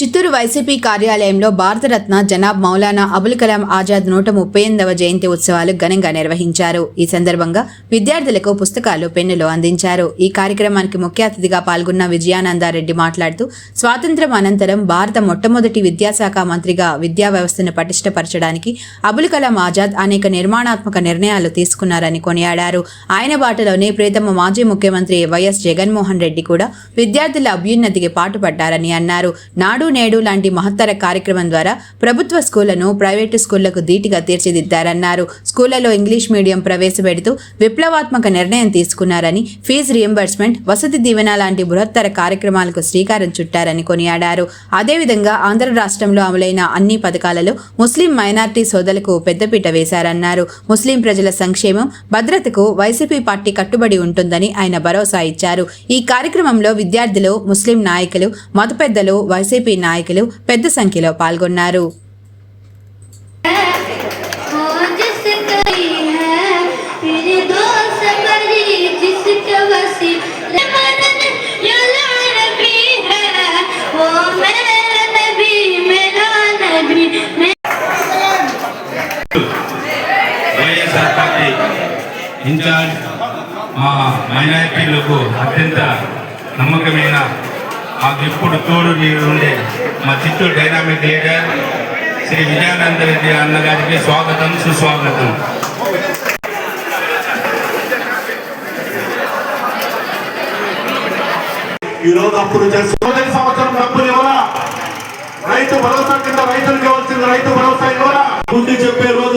Chittoor YCP కార్యాలయంలో భారతరత్న జనాబ్ మౌలానా అబుల్ కలాం ఆజాద్ నూట ముప్పై ఎనిమిదవ జయంతి ఉత్సవాలు ఘనంగా నిర్వహించారు. ఈ సందర్భంగా విద్యార్థులకు పుస్తకాలు పెన్నులు అందించారు. ఈ కార్యక్రమానికి ముఖ్య అతిథిగా పాల్గొన్న విజయానందారెడ్డి మాట్లాడుతూ స్వాతంత్ర్యం అనంతరం భారత మొట్టమొదటి విద్యాశాఖ మంత్రిగా విద్యా వ్యవస్థను పటిష్టపరచడానికి అబుల్ కలాం ఆజాద్ అనేక నిర్మాణాత్మక నిర్ణయాలు తీసుకున్నారని కొనియాడారు. ఆయన బాటలోనే ప్రీతమ మాజీ ముఖ్యమంత్రి వైఎస్ జగన్మోహన్ రెడ్డి కూడా విద్యార్థుల అభ్యున్నతికి పాటుపడ్డారని అన్నారు. నాడు నేడు లాంటి మహత్తర కార్యక్రమం ద్వారా ప్రభుత్వ స్కూళ్ళను ప్రైవేటు స్కూళ్ళకు ధీటుగా తీర్చిదిద్దారన్నారు. స్కూళ్ళలో ఇంగ్లీష్ మీడియం ప్రవేశపెడుతూ విప్లవాత్మక నిర్ణయం తీసుకున్నారని ఫీజు రియంబర్స్మెంట్ వసతి దీవెన లాంటి బృహత్తర కార్యక్రమాలకు శ్రీకారం చుట్టారని కొనియాడారు. అదేవిధంగా ఆంధ్ర రాష్ట్రంలో అమలైన అన్ని పథకాలలో ముస్లిం మైనార్టీ సోదరులకు పెద్దపీట వేశారన్నారు. ముస్లిం ప్రజల సంక్షేమం భద్రతకు వైసీపీ పార్టీ కట్టుబడి ఉంటుందని ఆయన భరోసా ఇచ్చారు. ఈ కార్యక్రమంలో విద్యార్థులు ముస్లిం నాయకులు మత పెద్దలు వైసీపీ బీజేపీ నాయకులు పెద్ద సంఖ్యలో పాల్గొన్నారు. ఇన్ఛార్జ్ మా మైనారిటీలకు అత్యంత నమ్మకమైన మాకు ఎప్పుడు తోడు ఉండే మా చిత్తూరు డైనామిక్ లీడర్ శ్రీ విజయానంద రెడ్డి అన్నగారికి స్వాగతం సుస్వాగతం. ఈ రోజు మొదటి సంవత్సరం డబ్బులు ఇవ్వరా రైతు భరోసా కింద రైతులకు ఇవ్వాల్సింది రైతు భరోసా ఇవ్వరా ముందు చెప్పే రోజు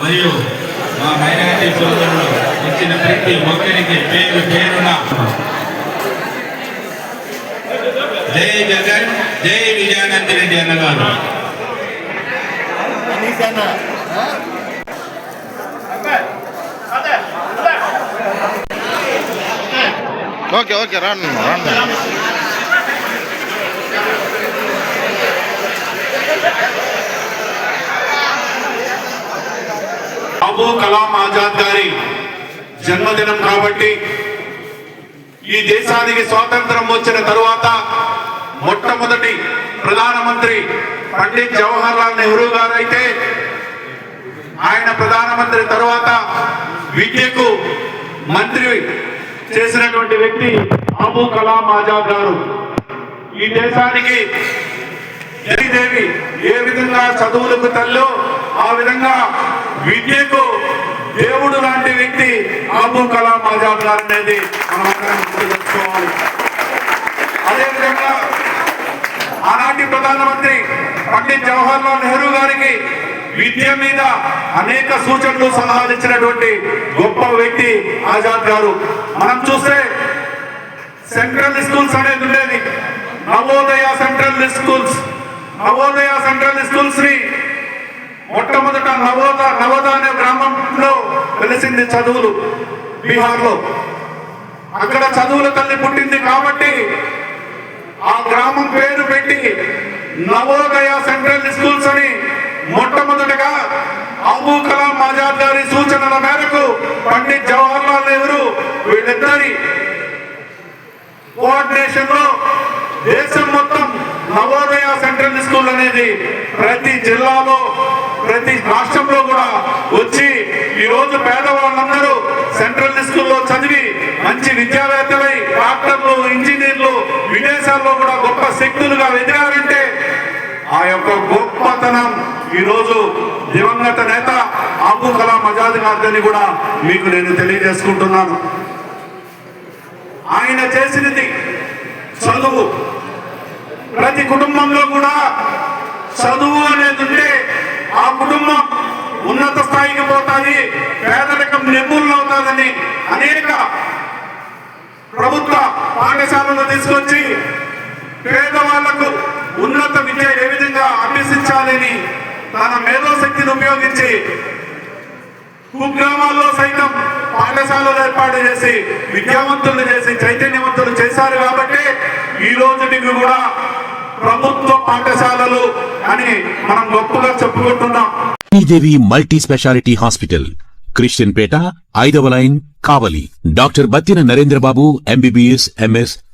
మరియు మా మైనారిటీ సోదరులు వచ్చిన ప్రతి ఒక్కరికి పేరు పేరున జై జగన్ జై విజయానంద రెడ్డి అన్నగారు ఓకే ఓకే రాను రాను అబూ కలాం ఆజాద్ గారి జన్మదినం కాబట్టి ఈ దేశానికి స్వాతంత్రం వచ్చిన తరువాత మొట్టమొదటి ప్రధానమంత్రి పండిత్ జవహర్ లాల్ నెహ్రూ గారు అయితే ఆయన ప్రధానమంత్రి తరువాత విద్యకు మంత్రి చేసినటువంటి వ్యక్తి అబూ కలాం ఆజాద్ గారు. ఈ దేశానికి దేవి ఏ విధంగా చదువులకు తల్లో ఆ విధంగా విద్యకు దేవుడు లాంటి వ్యక్తి అబుల్ కలాం ఆజాద్ గారు అనేది మనం తెలుసుకోవాలి అదేవిధంగా ఆనాటి ప్రధానమంత్రి పండిత్ జవహర్ లాల్ నెహ్రూ గారికి విద్య మీద అనేక సూచనలు సలహాలు ఇచ్చినటువంటి గొప్ప వ్యక్తి ఆజాద్ గారు. మనం చూస్తే సెంట్రల్ స్కూల్స్ అనేది ఉండేది. Navodaya central schools. Navodaya central స్కూల్స్ని మొట్టమొదట నవోద నవోద అనే గ్రామంలో వెలిసింది చదువులు బీహార్లో. అక్కడ చదువుల తల్లి పుట్టింది కాబట్టి ఆ గ్రామం పేరు పెట్టి నవోదయ సెంట్రల్ స్కూల్స్ అని మొట్టమొదటగా అబూ కలాం ఆజాద్ గారి సూచనల మేరకు పండిత్ జవహర్ లాల్ నెహ్రూ వీళ్ళిద్దరి కోఆర్డినేషన్లో దేశం మొత్తం నవోదయ సెంట్రల్ స్కూల్ అనేది ప్రతి జిల్లాలో ప్రతి రాష్ట్రంలో కూడా వచ్చి ఈ రోజు పేదవాళ్ళందరూ సెంట్రల్ స్కూల్లో చదివి మంచి విద్యావేత్తలై డాక్టర్లు ఇంజనీర్లు విదేశాల్లో కూడా గొప్ప శక్తులుగా ఎదిగారంటే ఆ యొక్క గొప్పతనం ఈ రోజు దివంగత నేత అబు కలాం ఆజాద్ గారిని కూడా మీకు నేను తెలియజేసుకుంటున్నాను. ఆయన చేసినది చదువు. ప్రతి కుటుంబంలో కూడా చదువు అనేది ఉంటే ఆ కుటుంబం ఉన్నత స్థాయికి పేదరికం అవుతుందని అనేక ప్రభుత్వ పాఠశాలలు తీసుకొచ్చి పేదవాళ్ళకు ఉన్నత విద్య ఏ విధంగా అభ్యసించాలని తన మేధోశక్తిని ఉపయోగించి కుగ్రామాల్లో సైతం పాఠశాలలు ఏర్పాటు చేసి విద్యావంతులు చేసి చైతన్యవంతులు చేశారు కాబట్టి ఈ రోజు మీకు కూడా ప్రభుత్వ పాఠశాలలు అని మనం గొప్పగా చెప్పుకుంటున్నాం. Devi multi speciality hospital Christianpet ఐదవ line Kavali. Doctor Battina Narendrababu MBBS MS